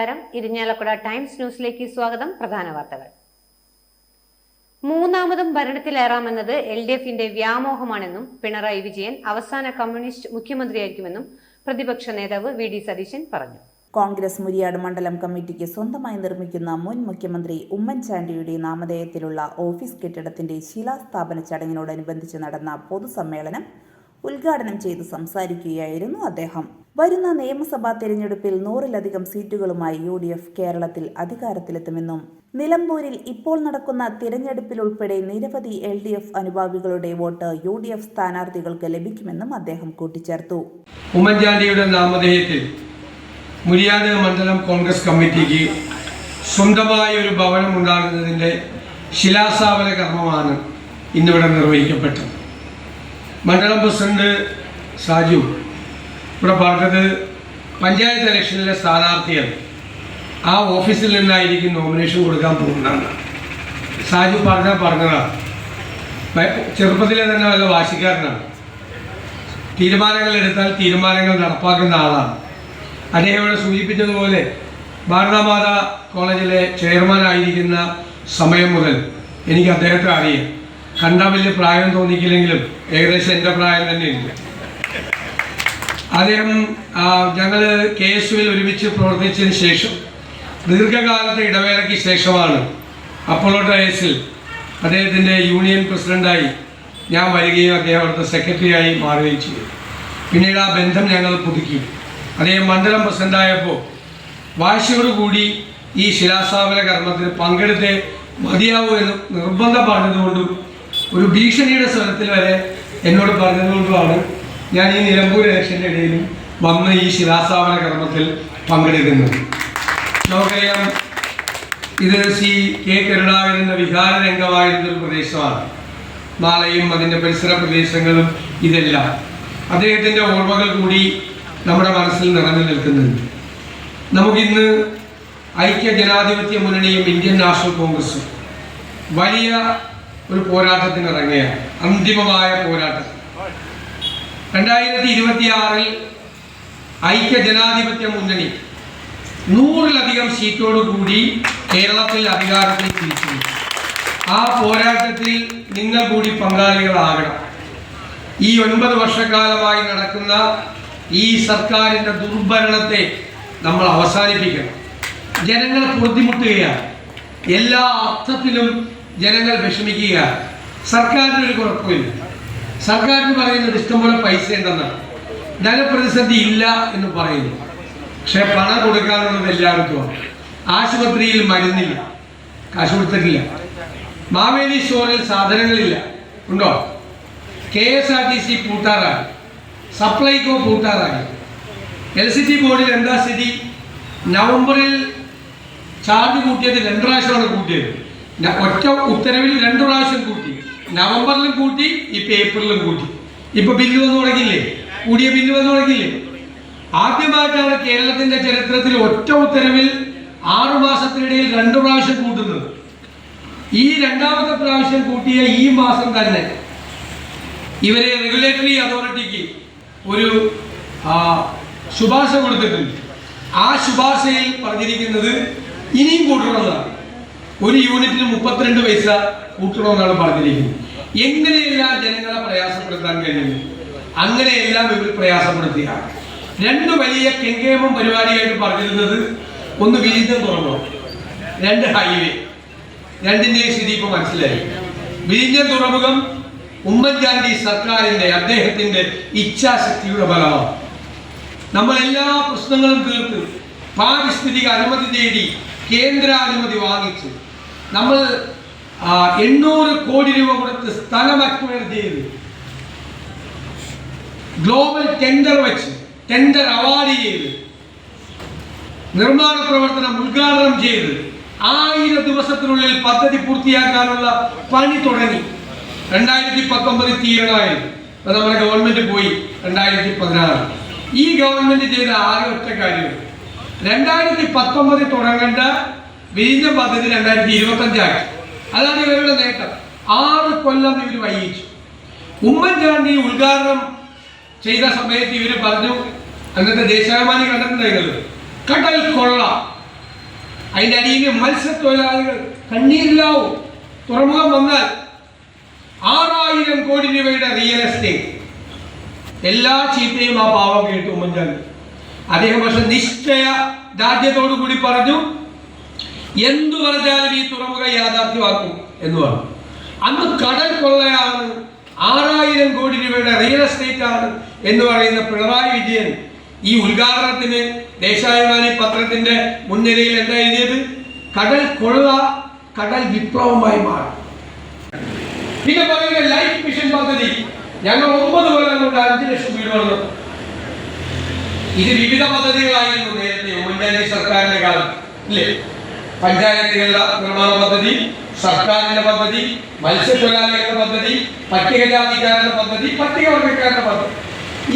നമസ്കാരം. ഇരിഞ്ഞാലക്കുട ടൈംസ് ന്യൂസിലേക്ക് സ്വാഗതം. പ്രധാന വാർത്തകൾ. മൂന്നാമതും ഭരണത്തിലേറാമെന്നത് എൽ ഡി എഫിന്റെ വ്യാമോഹമാണെന്നും പിണറായി വിജയൻ അവസാന കമ്മ്യൂണിസ്റ്റ് മുഖ്യമന്ത്രിയായിരിക്കുമെന്നും പ്രതിപക്ഷ നേതാവ് വി ഡി സതീശൻ പറഞ്ഞു. കോൺഗ്രസ് മുരിയാട് മണ്ഡലം കമ്മിറ്റിക്ക് സ്വന്തമായി നിർമ്മിക്കുന്ന മുൻ മുഖ്യമന്ത്രി ഉമ്മൻചാണ്ടിയുടെ നാമധേയത്തിലുള്ള ഓഫീസ് കെട്ടിടത്തിന്റെ ശിലാസ്ഥാപന ചടങ്ങിനോടനുബന്ധിച്ച് നടന്ന പൊതുസമ്മേളനം ഉദ്ഘാടനം ചെയ്ത് സംസാരിക്കുകയായിരുന്നു അദ്ദേഹം. വരുന്ന നിയമസഭാ തെരഞ്ഞെടുപ്പിൽ നൂറിലധികം സീറ്റുകളുമായി യു ഡി എഫ് കേരളത്തിൽ അധികാരത്തിലെത്തുമെന്നും നിലമ്പൂരിൽ ഇപ്പോൾ നടക്കുന്ന തിരഞ്ഞെടുപ്പിലുൾപ്പെടെ നിരവധി എൽ ഡി എഫ് അനുഭാവികളുടെ വോട്ട് യു ഡി എഫ് സ്ഥാനാർത്ഥികൾക്ക് ലഭിക്കുമെന്നും അദ്ദേഹം കൂട്ടിച്ചേർത്തു. ഉമ്മൻചാണ്ടിയുടെ നാമധേയത്തിൽ മുരിയാട് മണ്ഡലം കോൺഗ്രസ് കമ്മിറ്റിക്ക് സ്വന്തമായ ഒരു ഭവനം ഉണ്ടാകുന്നതിന്റെ ശിലാസ്ഥാപന കർമ്മമാണ് ഇന്നിവിടെ നിർവഹിക്കപ്പെട്ടത്. മണ്ഡലം പ്രസിഡന്റ് സാജു ഇവിടെ പറഞ്ഞത് പഞ്ചായത്ത് ഇലക്ഷനിലെ സ്ഥാനാർത്ഥികൾ ആ ഓഫീസിൽ നിന്നായിരിക്കും നോമിനേഷൻ കൊടുക്കാൻ പോകുന്നതാണ്. സാജു പറഞ്ഞാൽ പറഞ്ഞതാണ് ചെറുപ്പത്തിലെ തന്നെ വല്ല വാശിക്കാരനാണ്. തീരുമാനങ്ങൾ എടുത്താൽ തീരുമാനങ്ങൾ നടപ്പാക്കുന്ന ആളാണ്. അദ്ദേഹം ഇവിടെ സൂചിപ്പിച്ചതുപോലെ ഭാരതമാത കോളേജിലെ ചെയർമാൻ ആയിരിക്കുന്ന സമയം മുതൽ എനിക്ക് അദ്ദേഹത്തെ അറിയാം. കണ്ടാൽ വലിയ പ്രായം തോന്നിക്കില്ലെങ്കിലും ഏകദേശം എന്റെ പ്രായം തന്നെയുണ്ട്. അദ്ദേഹം ഞങ്ങൾ കെ എസ് യുവിൽ ഒരുമിച്ച് പ്രവർത്തിച്ചതിന് ശേഷം ദീർഘകാലത്തെ ഇടവേളയ്ക്ക് ശേഷമാണ് അപ്പോളോ ടയേഴ്സിൽ അദ്ദേഹത്തിന്റെ യൂണിയൻ പ്രസിഡന്റായി ഞാൻ വരികയും അദ്ദേഹം അവിടുത്തെ സെക്രട്ടറിയായി മാറുകയും ചെയ്തു. പിന്നീട് ആ ബന്ധം ഞങ്ങൾ പുതുക്കി. അദ്ദേഹം മണ്ഡലം പ്രസിഡന്റായപ്പോൾ വാശിയോടുകൂടി ഈ ശിലാസ്ഥാപന കർമ്മത്തിൽ പങ്കെടുത്ത് മതിയാവൂ എന്ന് നിർബന്ധം പറഞ്ഞതുകൊണ്ടും ഒരു ഭീഷണിയുടെ സ്വരത്തിൽ വരെ എന്നോട് പറഞ്ഞതുകൊണ്ടുമാണ് ഞാൻ ഈ നിലമ്പൂർ ഇലക്ഷന്റെ ഇടയിലും വന്ന് ഈ ശിലാസ്ഥാപന കർമ്മത്തിൽ പങ്കെടുക്കുന്നത് നമുക്കറിയാം ഇത് ശ്രീ കെ കരുണാകരന്റെ വിഹാര രംഗമായിരുന്ന ഒരു പ്രദേശമാണ്. നാളെയും അതിന്റെ പരിസര പ്രദേശങ്ങളും ഇതെല്ലാം. അദ്ദേഹത്തിന്റെ ഓർമ്മകൾ കൂടി നമ്മുടെ മനസ്സിൽ നിറഞ്ഞു നിൽക്കുന്നുണ്ട്. നമുക്കിന്ന് ഐക്യ ജനാധിപത്യ മുന്നണിയും ഇന്ത്യൻ നാഷണൽ കോൺഗ്രസും വലിയ ഒരു പോരാട്ടത്തിന് ഇറങ്ങിയ അന്തിമമായ പോരാട്ടം. രണ്ടായിരത്തി ഇരുപത്തിയാറിൽ ഐക്യ ജനാധിപത്യ മുന്നണി നൂറിലധികം സീറ്റോടുകൂടി കേരളത്തിൽ അധികാരത്തിൽ തിരിച്ചു ആ പോരാട്ടത്തിൽ നിങ്ങൾ കൂടി പങ്കാളികളാകണം. ഈ ഒൻപത് വർഷക്കാലമായി നടക്കുന്ന ഈ സർക്കാരിന്റെ ദുർഭരണത്തെ നമ്മൾ അവസാനിപ്പിക്കണം. ജനങ്ങൾ ബുദ്ധിമുട്ടുകയാണ് എല്ലാ അർത്ഥത്തിലും ജനങ്ങൾ വിഷമിക്കുകയാണ്. സർക്കാരിനൊരു കുഴപ്പമില്ല. സർക്കാരിന് പറയുന്നത് ഇഷ്ടംപോലെ പൈസ ഉണ്ടെന്നാണ്. ധനപ്രതിസന്ധി ഇല്ല എന്ന് പറയുന്നു. പക്ഷെ പണം കൊടുക്കാനുള്ളത് എല്ലാവർക്കും ആശുപത്രിയിൽ മരുന്നില്ല. കാശ് കൊടുത്തിട്ടില്ല. മാവേലി സ്റ്റോറിൽ സാധനങ്ങളില്ല. ഉണ്ടോ? K S R T C പൂട്ടാറായി. Supplyco പൂട്ടാറായി. എൽ സി ടി ബോർഡിൽ എന്താ സ്ഥിതി? നവംബറിൽ ചാർജ് കൂട്ടിയത് രണ്ട് പ്രാവശ്യമാണ് കൂട്ടിയത്. ഒറ്റ ഉത്തരവിൽ രണ്ട് പ്രാവശ്യം കൂട്ടി. നവംബറിലും കൂട്ടി ഇപ്പൊ ഏപ്രിലും കൂട്ടി. ഇപ്പൊ ബില്ല് വന്നു തുടങ്ങിയില്ലേ? കൂടിയ ബില്ല് വന്നു തുടങ്ങിയില്ലേ? ആദ്യമായിട്ടാണ് കേരളത്തിന്റെ ചരിത്രത്തിൽ ഒറ്റ ഉത്തരവിൽ ആറു മാസത്തിനിടയിൽ രണ്ടു പ്രാവശ്യം കൂട്ടുന്നത്. ഈ രണ്ടാമത്തെ പ്രാവശ്യം കൂട്ടിയ ഈ മാസം തന്നെ ഇവരെ റെഗുലേറ്ററി അതോറിറ്റിക്ക് ഒരു ശുപാർശ കൊടുത്തിട്ടുണ്ട്. ആ ശുപാർശയിൽ പറഞ്ഞിരിക്കുന്നത് ഇനിയും കൂട്ടണമെന്നാണ്. ഒരു യൂണിറ്റിന് മുപ്പത്തിരണ്ട് പൈസ കൂട്ടണമെന്നാണ് പറഞ്ഞിരിക്കുന്നത്. എങ്ങനെയെല്ലാം ജനങ്ങളെ പ്രയാസപ്പെടുത്താൻ കഴിയുന്നു? അങ്ങനെയെല്ലാം ഇവർ പ്രയാസപ്പെടുത്തിയ. രണ്ട് വലിയ കെങ്കേമം പരിപാടിയായിട്ട് പറഞ്ഞിരുന്നത് ഒന്ന് വിഴിഞ്ഞം തുറന്നു? രണ്ട് ഹൈവേ. രണ്ടിന്റെയും സ്ഥിതി ഇപ്പൊ മനസ്സിലായി. വിഴിഞ്ഞം തുറമുഖം ഉമ്മൻചാണ്ടി സർക്കാരിന്റെ അദ്ദേഹത്തിന്റെ ഇച്ഛാശക്തിയുടെ ഫലമാണ്. നമ്മൾ എല്ലാ പ്രശ്നങ്ങളും തീർത്ത് പാരിസ്ഥിതിക അനുമതി തേടി കേന്ദ്ര അനുമതി വാങ്ങിച്ച് നമ്മൾ എണ്ണൂറ് കോടി രൂപ കൊടുത്ത് സ്ഥലം അക്വയർ ചെയ്ത് ഗ്ലോബൽ ടെൻഡർ വെച്ച് ടെൻഡർ അവാർഡ് ചെയ്ത് നിർമ്മാണ പ്രവർത്തനം ഉദ്ഘാടനം ചെയ്ത് ആയിരം ദിവസത്തിനുള്ളിൽ പദ്ധതി പൂർത്തിയാക്കാനുള്ള പണി തുടങ്ങി. രണ്ടായിരത്തി പത്തൊമ്പതിൽ തീരണമായിരുന്നു നമ്മുടെ ഗവൺമെന്റ് പോയി രണ്ടായിരത്തി പതിനാറ്. ഈ ഗവൺമെന്റ് ചെയ്ത ആകെ ഒറ്റ കാര്യം രണ്ടായിരത്തി പത്തൊമ്പതിൽ തുടങ്ങേണ്ട വിഴിഞ്ഞ പദ്ധതി രണ്ടായിരത്തി ഇരുപത്തി അഞ്ചാക്കി അതാണ് ഇവരുടെ നേട്ടം. ആറ് കൊല്ലം ഇവർ വൈകിച്ചു. ഉമ്മൻചാണ്ടി ഉദ്ഘാടനം ചെയ്ത സമയത്ത് ഇവർ പറഞ്ഞു അന്നത്തെ ദേശാഭിമാനി കണ്ടിട്ടുണ്ടായിരുന്നത് കടൽ കൊള്ള. അതിന്റെ അടിയിൽ മത്സ്യത്തൊഴിലാളികൾ കണ്ണീരിലാവും. തുറമുഖം വന്നാൽ ആറായിരം കോടി രൂപയുടെ റിയൽ എസ്റ്റേറ്റ് എല്ലാ ചീത്തയും ആ പാവം കേട്ടു ഉമ്മൻചാണ്ടി അദ്ദേഹം പക്ഷെ നിശ്ചയ ദാർഢ്യത്തോടു കൂടി പറഞ്ഞു എന്തു പറഞ്ഞാലും ഈ തുറമുഖ യാഥാർത്ഥ്യമാക്കും എന്ന് പറഞ്ഞു. അന്ന് കടൽ കൊള്ളയാണ് ആറായിരം കോടി രൂപയുടെ റിയൽ എസ്റ്റേറ്റ് ആണ് എന്ന് പറയുന്ന പിണറായി വിജയൻ ഈ ഉദ്ഘാടനത്തിന് ദേശാഭിമാനി പത്രത്തിന്റെ മുൻനിരയിൽ എന്താ എഴുതിയത്? കടൽ കൊള്ള കടൽ വിപ്ലവമായി മാറും. പിന്നെ പറയുന്ന ലൈഫ് മിഷൻ പദ്ധതി. ഞങ്ങൾ ഒമ്പത് കൊല്ലം കൊണ്ട് അഞ്ചു ലക്ഷം വീട് വന്നു ഇത് വിവിധ പദ്ധതികളായിരുന്നു നേരത്തെ ഉമ്മൻചാണ്ടി സർക്കാരിന്റെ കാലം ഇല്ലേ? പഞ്ചായത്തുകളുടെ നിർമ്മാണ പദ്ധതി സർക്കാരിന്റെ പദ്ധതി മത്സ്യത്തൊഴിലാളികളുടെ പദ്ധതി പട്ടികജാതിക്കാരുടെ പദ്ധതി പട്ടികവർഗക്കാരുടെ പദ്ധതി.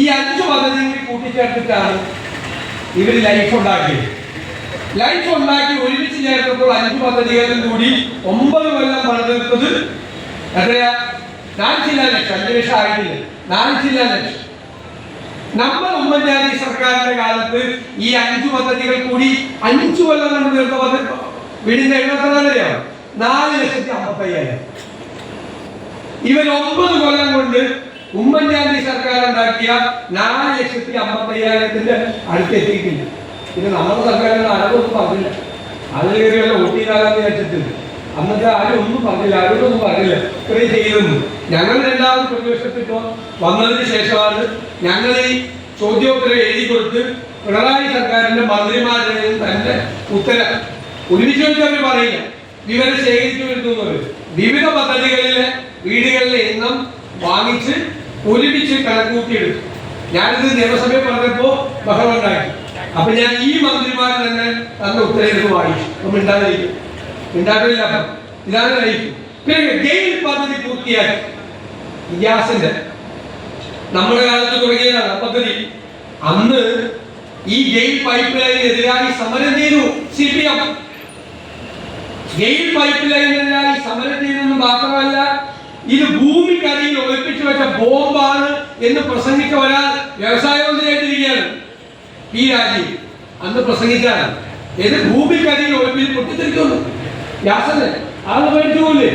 ഈ അഞ്ച് പദ്ധതികൾ കൂട്ടിച്ചേർത്തിട്ടാണ് ഇവർ ലൈഫ് ഉണ്ടാക്കിയത്. ലൈഫ് ഉണ്ടാക്കി ഒരുമിച്ച് ചേർത്തപ്പോൾ അഞ്ച് പദ്ധതികളിലും കൂടി ഒമ്പത് കൊല്ലം പണിതീർത്തത് എത്രയാ? നാല് ജില്ലാ ലക്ഷം. അഞ്ച് ലക്ഷം ആയിട്ടില്ല. നാല് ലക്ഷം. നമ്മൾ ഉമ്മൻചാണ്ടി സർക്കാരിന്റെ കാലത്ത് ഈ അഞ്ചു പദ്ധതികൾ കൂടി അഞ്ചു കൊല്ലം നമ്മൾ തീർത്ത വീടിന്റെ എഴുപത്തിനാലരയാണ് നാല് ലക്ഷത്തി അമ്പത്തയ്യായിരം. ഇവർ ഒമ്പത് കൊല്ലം കൊണ്ട് ഉമ്മൻചാണ്ടി സർക്കാർ ഉണ്ടാക്കിയ നാല് ലക്ഷത്തി അമ്പത്തയ്യായിരത്തിന്റെ അടുത്തെത്തിയിട്ടില്ല. ഇത് നമ്മുടെ സർക്കാരിന്റെ അരവൊന്നും പറഞ്ഞില്ല. അതിൽ കയറി വല്ല ഊട്ടിയിലാകാന്ന് വിചാരിച്ചിട്ടില്ല അന്നത്തെ ആരും ഒന്നും പറഞ്ഞില്ല ആരോടൊന്നും പറഞ്ഞില്ല. ഇത്രയും ചെയ്തെന്ന് ഞങ്ങൾ രണ്ടാമത് പ്രതിപക്ഷത്തിൽ ഇപ്പോൾ വന്നതിന് ശേഷമാണ് ഞങ്ങൾ ഈ ചോദ്യോത്തരം എഴുതി കൊടുത്ത് പിണറായി സർക്കാരിന്റെ മന്ത്രിമാരുടെ തന്റെ ഉത്തരം ഒരുമിച്ച് ചോദിച്ചവർ പറയില്ല വിവരം ശേഖരിച്ചു വരുത്തുന്നവർ വിവിധ പദ്ധതികളിലെ വീടുകളിലെ എണ്ണം വാങ്ങിച്ച് ഒരുമിച്ച് കണക്കൂട്ടിയെടുത്തു ഞാനിത് നിയമസഭയിൽ പറഞ്ഞപ്പോ ബഹളം ഉണ്ടാക്കി അപ്പൊ ഞാൻ ഈ മന്ത്രിമാർ തന്നെ തന്ന ഉത്തരവ് വായിച്ചു. നമ്മൾ മിണ്ടാതിരിക്കും. ഉണ്ടാകില്ല ഇതാണ് ലൈഫ് പിന്നെ ഗെയിൽ പദ്ധതി പൂർത്തിയാക്കി. ഗ്യാസിന്റെ നമ്മുടെ കാലത്ത് തുടങ്ങിയതാണ് പദ്ധതി. അന്ന് ഈ ഗെയിൽ പൈപ്പ് ലൈനിനെതിരായി സമരം ചെയ്തു. C P M. GAIL pipe ലൈനെതിരായി സമരം ചെയ്തെന്ന് മാത്രമല്ല ഇത് ഭൂമിക്കടിയിൽ ഒളിപ്പിച്ചു വെച്ച ബോംബാണ് എന്ന് പ്രസംഗിച്ച ഒരാൾ വ്യവസായ മന്ത്രിയായിട്ടിരിക്കുകയാണ് പി രാജീവ് അന്ന് പ്രസംഗിച്ചാണ്. ഇത് ഭൂമിക്കടിയിൽ ഒളിപ്പിൽ പൊട്ടിത്തെറിക്കുന്നു. വ്യാസന് ആൾ പഠിച്ചുപോലെ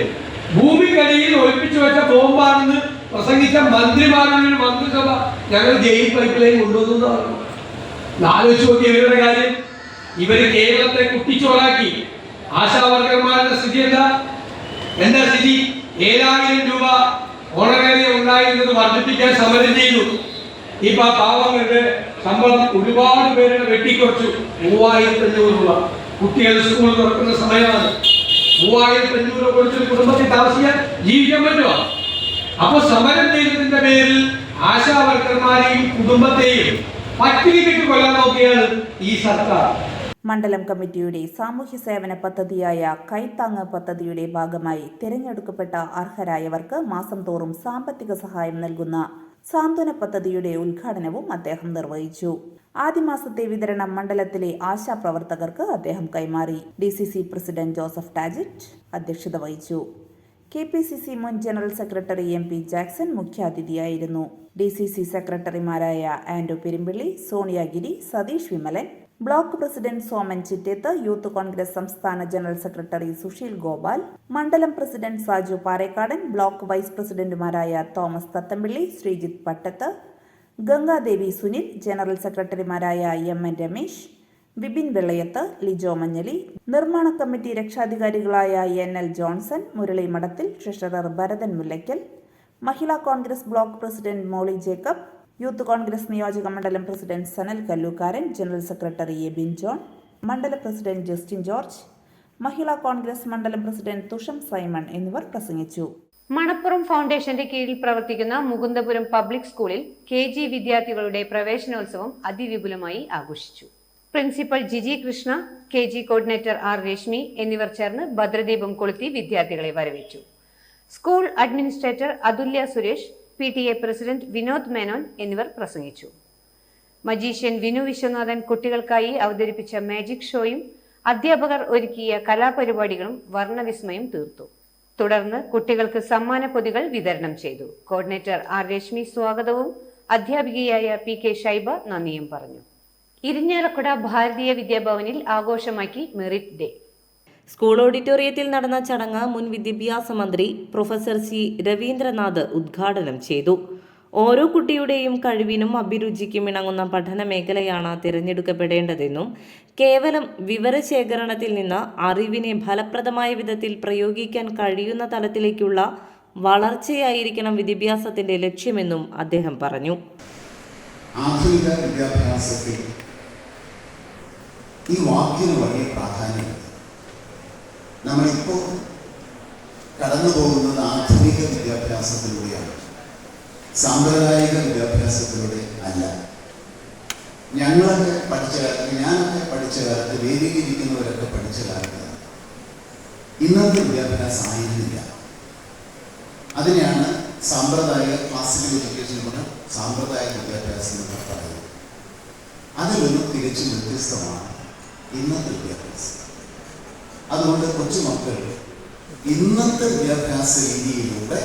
ഭൂമിക്കടിയിൽ ഒളിപ്പിച്ചു വെച്ച ബോംബാണെന്ന് പ്രസംഗിച്ച മന്ത്രിമാരുടെ ഒരു മന്ത്രിസഭ. ഞങ്ങൾ ജയിൽ പൈപ്പ് ലൈൻ കൊണ്ടുവന്നു ആലോചിച്ച് നോക്കി ഇവരുടെ കാര്യം. ഇവർ കേരളത്തെ കുട്ടിച്ചോറാക്കി. ആശാവർക്കർമാരുടെ സ്ഥിതി എന്താ? എന്താ സ്ഥിതി ഏഴായിരം രൂപ ഓണറേറിയ ഉണ്ടായിരുന്നത് വർദ്ധിപ്പിക്കാൻ സമരം ചെയ്തു. ഇപ്പൊ ആ പാവങ്ങളുടെ ശമ്പളം ഒരുപാട് പേരുടെ വെട്ടിക്കുറച്ചു. മൂവായിരത്തി അഞ്ഞൂറ് രൂപ. കുട്ടികൾ സ്കൂൾ തുറക്കുന്ന സമയമാണ്. മൂവായിരത്തി അഞ്ഞൂറ് രൂപ കുറച്ച് കുടുംബത്തിൽ താമസിക്കാൻ ജീവിക്കാൻ പറ്റുമോ? അപ്പൊ സമരം ചെയ്തതിന്റെ പേരിൽ ആശാ കുടുംബത്തെയും കുടുംബത്തെയും പട്ടിണിക്കിട്ട് കൊല്ലാൻ നോക്കിയാണ് ഈ സർക്കാർ. മണ്ഡലം കമ്മിറ്റിയുടെ സാമൂഹ്യ സേവന പദ്ധതിയായ കൈത്താങ്ങ് പദ്ധതിയുടെ ഭാഗമായി തിരഞ്ഞെടുക്കപ്പെട്ട അർഹരായവർക്ക് മാസം തോറും സാമ്പത്തിക സഹായം നൽകുന്ന സാന്ത്വന പദ്ധതിയുടെ ഉദ്ഘാടനവും അദ്ദേഹം നിർവഹിച്ചു. ആദ്യ മാസത്തെ വിതരണം മണ്ഡലത്തിലെ ആശാപ്രവർത്തകർക്ക് അദ്ദേഹം കൈമാറി. D C C president Joseph Tajit അധ്യക്ഷത വഹിച്ചു. കെ പി സി സി മുൻ general secretary M P Jackson മുഖ്യാതിഥിയായിരുന്നു. D C C സെക്രട്ടറിമാരായ Ando Perumpilly Soniyagiri Satheesh Vimalan block president Soman Chittethu youth Congress സംസ്ഥാന ജനറൽ സെക്രട്ടറി സുശീൽ ഗോപാൽ മണ്ഡലം president Saju Parekkadan block vice പ്രസിഡന്റുമാരായ Thomas Thathampilly Sreejith Pattathu Gangadevi Sunil general സെക്രട്ടറിമാരായ M N Ramesh Bibin Vellayathu Lijo Manjali നിർമ്മാണ committee രക്ഷാധികാരികളായ N L Johnson Murali Madathil treasurer Bharathan Mullakkal Mahila Congress block president Molly Jacob youth Congress നിയോജക മണ്ഡലം president Sanal Kallookkaran general secretary Ebin John മണ്ഡല president Justin George Mahila Congress മണ്ഡലം president തുഷം Simon എന്നിവർ പ്രസംഗിച്ചു. മണപ്പുറം ഫൗണ്ടേഷന്റെ കീഴിൽ പ്രവർത്തിക്കുന്ന Mukundapuram public സ്കൂളിൽ കെ ജി വിദ്യാർത്ഥികളുടെ പ്രവേശനോത്സവം അതിവിപുലമായി ആഘോഷിച്ചു. Principal Jiji Krishna K G coordinator R Reshmi എന്നിവർ ചേർന്ന് ഭദ്രദീപം കൊളുത്തി വിദ്യാർത്ഥികളെ വരവേറ്റു. School administrator Athulya Suresh P T A president Vinod Menon എന്നിവർ പ്രസംഗിച്ചു. മജീഷ്യൻ വിനു വിശ്വനാഥൻ കുട്ടികൾക്കായി അവതരിപ്പിച്ച മാജിക് ഷോയും അധ്യാപകർ ഒരുക്കിയ കലാപരിപാടികളും വർണവിസ്മയം തീർത്തു. തുടർന്ന് കുട്ടികൾക്ക് സമ്മാന പൊതികൾ വിതരണം ചെയ്തു. കോർഡിനേറ്റർ ആർ രശ്മി സ്വാഗതവും അധ്യാപികയായ പി കെ ഷൈബ നന്ദിയും പറഞ്ഞു. ഇരിഞ്ഞാലക്കുട ഭാരതീയ വിദ്യാഭവനിൽ ആഘോഷമാക്കി മെറിറ്റ് ഡേ. സ്കൂൾ ഓഡിറ്റോറിയത്തിൽ നടന്ന ചടങ്ങ് മുൻ വിദ്യാഭ്യാസ മന്ത്രി പ്രൊഫസർ സി രവീന്ദ്രനാഥ് ഉദ്ഘാടനം ചെയ്തു. ഓരോ കുട്ടിയുടെയും കഴിവിനും അഭിരുചിക്കും ഇണങ്ങുന്ന പഠന മേഖലയാണ് തിരഞ്ഞെടുക്കപ്പെടേണ്ടതെന്നും കേവലം വിവരശേഖരണത്തിൽ നിന്ന് അറിവിനെ ഫലപ്രദമായ വിധത്തിൽ പ്രയോഗിക്കാൻ കഴിയുന്ന തലത്തിലേക്കുള്ള വളർച്ചയായിരിക്കണം വിദ്യാഭ്യാസത്തിന്റെ ലക്ഷ്യമെന്നും അദ്ദേഹം പറഞ്ഞു. ആധുനിക വിദ്യാഭ്യാസത്തിൽ ഈ വാക്കിന് വലിയ പ്രാധാന്യമുണ്ട്. നമ്മളിപ്പോൾ കടന്നു പോകുന്നത് ആധുനിക വിദ്യാഭ്യാസത്തിലൂടെയാണ്. സാമ്പ്രദായിക വിദ്യാഭ്യാസത്തിലൂടെ അല്ല. ഞങ്ങളൊക്കെ പഠിച്ച കാലത്ത് ഞാനൊക്കെ പഠിച്ച കാലത്ത് വേദിയിലിരിക്കുന്നവരൊക്കെ പഠിച്ച കാലത്ത് ഇന്നത്തെ വിദ്യാഭ്യാസം ആയിരുന്നില്ല. അതിനെയാണ് സാമ്പ്രദായിക ക്ലാസിക്കൽ എഡ്യൂക്കേഷൻ കൊണ്ട് സാമ്പ്രദായിക വിദ്യാഭ്യാസം എന്ന് പറയുന്നത്. അതിലൊന്നും തികച്ചും വ്യത്യസ്തമാണ് ഇന്നത്തെ വിദ്യാഭ്യാസം. അതുകൊണ്ട് കൊച്ചുമക്കൾ ഇന്നത്തെ വിദ്യാഭ്യാസ രീതിയിലൂടെ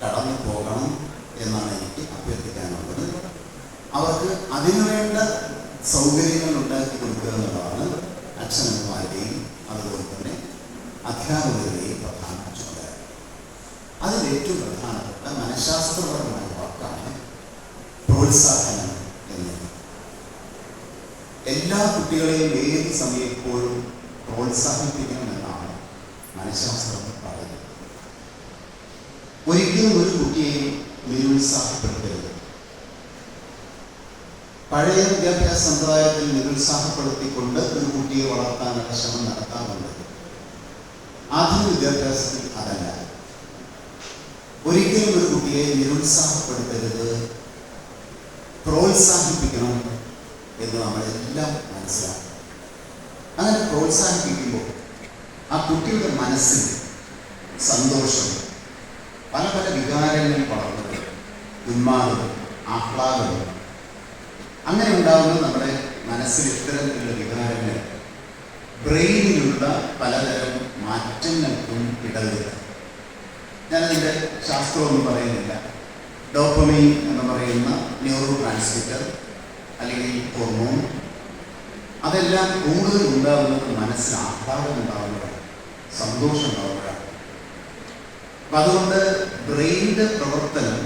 കടന്നു പോകണം എന്നാണ് എനിക്ക് അഭ്യർത്ഥിക്കാനുള്ളത്. അവർക്ക് അതിനുവേണ്ട സൗകര്യങ്ങൾ ഉണ്ടാക്കി കൊടുക്കുക എന്നുള്ളതാണ് അച്ഛനമ്മമാരുടെയും അതുപോലെ തന്നെ അധ്യാപകരുടെയും പ്രധാന ചുമതല. അതിൽ ഏറ്റവും പ്രധാനപ്പെട്ട മനഃശാസ്ത്രപരമായ വാക്കാണ് പ്രോത്സാഹനം എന്നത്. എല്ലാ കുട്ടികളെയും ഏത് സമയപ്പോഴും പ്രോത്സാഹിപ്പിക്കണമെന്നാണ് മനഃശാസ്ത്രം പറയുന്നത്. ഒരിക്കലും ഒരു കുട്ടിയെയും നിരുത്സാഹപ്പെടുത്തരുത്. പഴയ വിദ്യാഭ്യാസ സമ്പ്രദായത്തിൽ നിരുത്സാഹപ്പെടുത്തിക്കൊണ്ട് ഒരു കുട്ടിയെ വളർത്താനുള്ള ശ്രമം നടത്താറുണ്ട്. ആധുനിക വിദ്യാഭ്യാസത്തിൽ അതല്ല. ഒരിക്കലും ഒരു കുട്ടിയെ നിരുത്സാഹപ്പെടുത്തരുത്. പ്രോത്സാഹിപ്പിക്കണം അങ്ങനെ പ്രോത്സാഹിപ്പിക്കുമ്പോൾ ആ കുട്ടിയുടെ മനസ്സിൽ സന്തോഷം പല പല വികാരങ്ങൾ വളർന്നത് ഉന്മാദം ആഹ്ലാദം. അങ്ങനെ ഉണ്ടാകുന്ന നമ്മുടെ മനസ്സിൽ ഇത്തരത്തിലുള്ള വികാരങ്ങൾ ബ്രെയിനിലുള്ള പലതരം മാറ്റങ്ങൾക്കും ഇടവരുത്തും ഞാനതിന്റെ ശാസ്ത്രമൊന്നും പറയുന്നില്ല. ഡോപ്പമീൻ എന്ന് പറയുന്ന ന്യൂറോ ട്രാൻസ്മിറ്റർ അല്ലെങ്കിൽ ഹോർമോൺ അതെല്ലാം കൂടുതൽ ഉണ്ടാകുന്നത് മനസ്സിന് ആഹ്ലാദം ഉണ്ടാകുമ്പോഴാണ് സന്തോഷം ഉണ്ടാകുമ്പോഴാണ് അപ്പം അതുകൊണ്ട് ബ്രെയിനിന്റെ പ്രവർത്തനം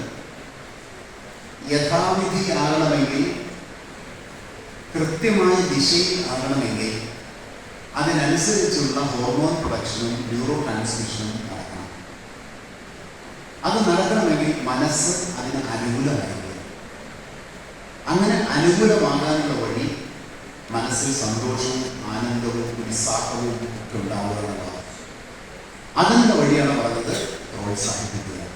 യഥാവിധി ആകണമെങ്കിൽ കൃത്യമായ ദിശയിൽ ആകണമെങ്കിൽ അതിനനുസരിച്ചുള്ള ഹോർമോൺ പ്രൊഡക്ഷനും ന്യൂറോ ട്രാൻസ്മിഷനും നടക്കണം. അത് നടക്കണമെങ്കിൽ മനസ്സ് അതിന് അനുകൂലമായിരിക്കും അങ്ങനെ അനുകൂലമാകാനുള്ള വഴി മനസ്സിൽ സന്തോഷവും ആനന്ദവും ഉത്സാഹവും ഒക്കെ ഉണ്ടാവുക എന്നുള്ളതാണ്. അതിനുള്ള വഴിയാണ് പറഞ്ഞത്? പ്രോത്സാഹിപ്പിക്കുക.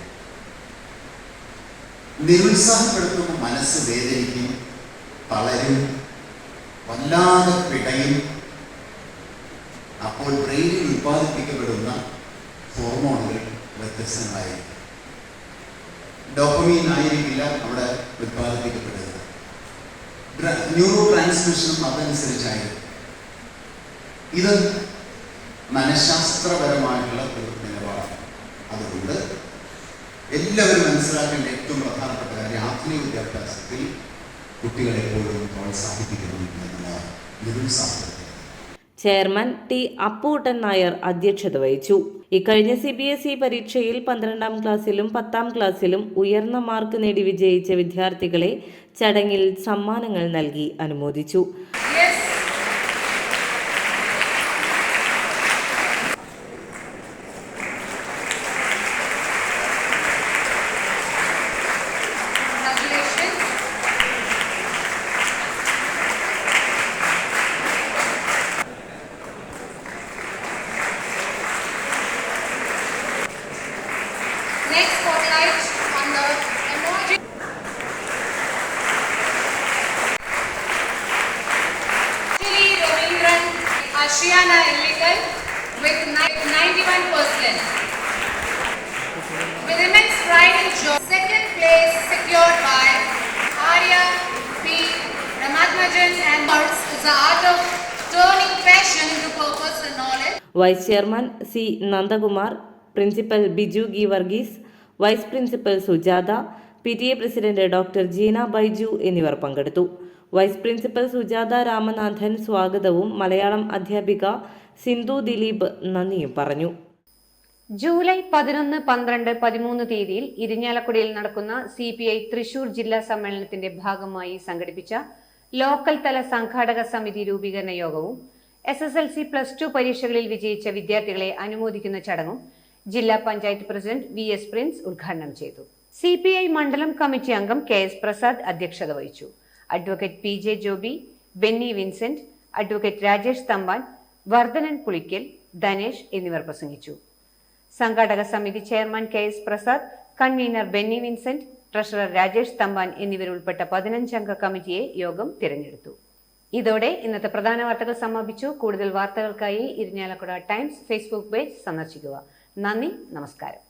നിരുത്സാഹപ്പെടുത്തുമ്പോൾ മനസ്സ് വേദനിക്കും തളരും വല്ലാതെ പിടയും. അപ്പോൾ ബ്രെയിനിൽ ഉൽപ്പാദിപ്പിക്കപ്പെടുന്ന ഹോർമോണുകൾ വ്യത്യസ്തങ്ങളായിരിക്കും. ഡോപ്പമീൻ ആയിരിക്കില്ല അവിടെ ഉൽപ്പാദിപ്പിക്കപ്പെടുന്നത് ന്യൂറോ ട്രാൻസ്മിഷനും അതനുസരിച്ചായി. ഇത് മനഃശാസ്ത്രപരമായിട്ടുള്ള ഒരു നിലപാടാണ്. അതുകൊണ്ട് എല്ലാവരും മനസ്സിലാക്കേണ്ട ഏറ്റവും പ്രധാനപ്പെട്ട കാര്യം ആധുനിക വിദ്യാഭ്യാസത്തിൽ കുട്ടികളെ എപ്പോഴും പ്രോത്സാഹിപ്പിക്കണം എന്നുള്ളതാണ്. നിരുത്സാഹപ്പെടുത്തുന്നത് ചെയർമാൻ ടി അപ്പൂട്ടൻ നായർ അധ്യക്ഷത വഹിച്ചു. ഇക്കഴിഞ്ഞ സി ബി എസ് ഇ പരീക്ഷയിൽ പന്ത്രണ്ടാം ക്ലാസ്സിലും പത്താം ക്ലാസ്സിലും ഉയർന്ന മാർക്ക് നേടി വിജയിച്ച വിദ്യാർത്ഥികളെ ചടങ്ങിൽ സമ്മാനങ്ങൾ നൽകി അനുമോദിച്ചു. Ramadmajan and Arts is the art of turning passion into purpose and knowledge. Vice chairman C Nandakumar principal Biju G Varghese vice principal Sujatha P T A president doctor Jeena Baiju എന്നിവർ പങ്കെടുത്തു. Vice principal Sujatha Ramanathan സ്വാഗതവും മലയാളം അധ്യാപിക സിന്ധു ദിലീപ് നന്ദിയും പറഞ്ഞു. July പതിനൊന്ന് പന്ത്രണ്ട് പതിമൂന്ന് തീയതിയിൽ ഇരിഞ്ഞാലക്കുടയിൽ നടക്കുന്ന സി പി ഐ തൃശൂർ ജില്ലാ സമ്മേളനത്തിന്റെ ഭാഗമായി സംഘടിപ്പിച്ച ലോക്കൽ തല സംഘാടക സമിതി രൂപീകരണ യോഗവും S S L C plus two പരീക്ഷകളിൽ വിജയിച്ച വിദ്യാർത്ഥികളെ അനുമോദിക്കുന്ന ചടങ്ങും ജില്ലാ panchayat president V S Prince ഉദ്ഘാടനം ചെയ്തു. സി പി ഐ മണ്ഡലം കമ്മിറ്റി അംഗം കെ എസ് പ്രസാദ് അധ്യക്ഷത വഹിച്ചു. Advocate P J Joby Benny Vincent advocate Rajesh Thampan Vardhanan Pulikkal Dhanesh എന്നിവർ പ്രസംഗിച്ചു. സംഘാടക സമിതി chairman K S Prasad convener Benny Vincent treasurer Rajesh Thampan എന്നിവരുൾപ്പെട്ട പതിനഞ്ചംഗ കമ്മിറ്റിയെ യോഗം തിരഞ്ഞെടുത്തു. ഇതോടെ ഇന്നത്തെ പ്രധാന വാർത്തകൾ സമാപിച്ചു. കൂടുതൽ വാർത്തകൾക്കായി ഇരിഞ്ഞാലക്കുട ടൈംസ് ഫേസ്ബുക്ക് പേജ് സന്ദർശിക്കുക. നന്ദി നമസ്കാരം.